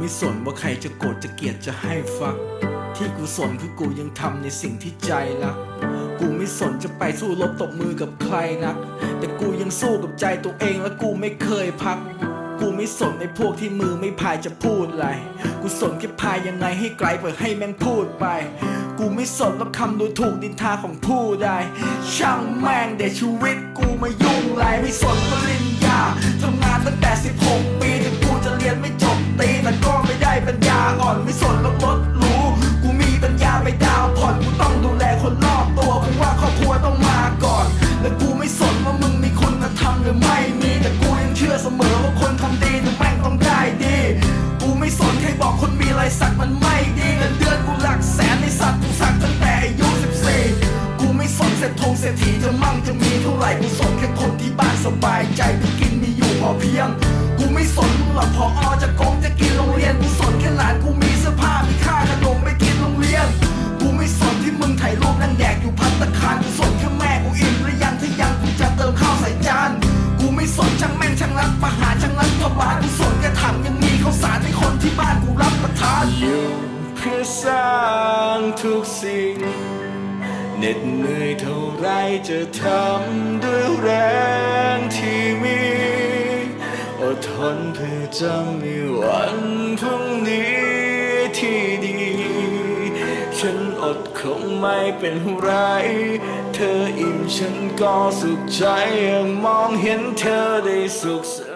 ไม่สนว่าใครจะโกรธจะเกลียดจะให้ฟัก ที่กูสนคือกูยังทำในสิ่งที่ใจรัก กูไม่สนจะไปสู้รบตบมือกับใครนัก แต่กูยังสู้กับใจตัวเองและกูไม่เคยพัก กูไม่สนในพวกที่มือไม่พายจะพูดอะไร กูสนแค่พายยังไงให้ไกลเพื่อให้แม่งพูดไป กูไม่สนแล้วคำดูถูกดินทาของผู้ใดช่างแม่งเดชีวิตกูมายุ่งไรไม่สนปริญ อ่อนไม่สนแล้วรถหรู้ กูมีปัญญาไปดาวผ่อนกูต้องดูแลคนรอบตัวกูว่าครอบครัวต้องมาก่อน และกูไม่สนว่ามึงมีคุณธรรมหรือไม่มีแต่กูยังเชื่อเสมอว่าคนทำดีแต่แม่งต้องได้ดี กูไม่สนใครบอกคนมีรายสักมันไม่ดีเงินเดือนกูหลักแสนในสัตว์กูสักตั้งแต่อายุ14กูไม่สนเศรษฐงเศรษฐีจะมั่งจะมีเท่าไหร่กูสนแค่คนที่บ้านสบายใจกูกินมีอยู่พอเพียง กูไม่สนหรอกพออจะโกงจะกินโรงเรียนกูสน เพื่อสร้างทุกสิ่งเหน็ดเหนื่อยเท่าไรจะทำด้วยแรงที่มีอดทนเพื่อจะมีวันพรุ่งนี้ที่ดี ฉันอดคงไม่เป็นไร เธออิ่มฉันก็สุขใจยังมองเห็นเธอได้สุขส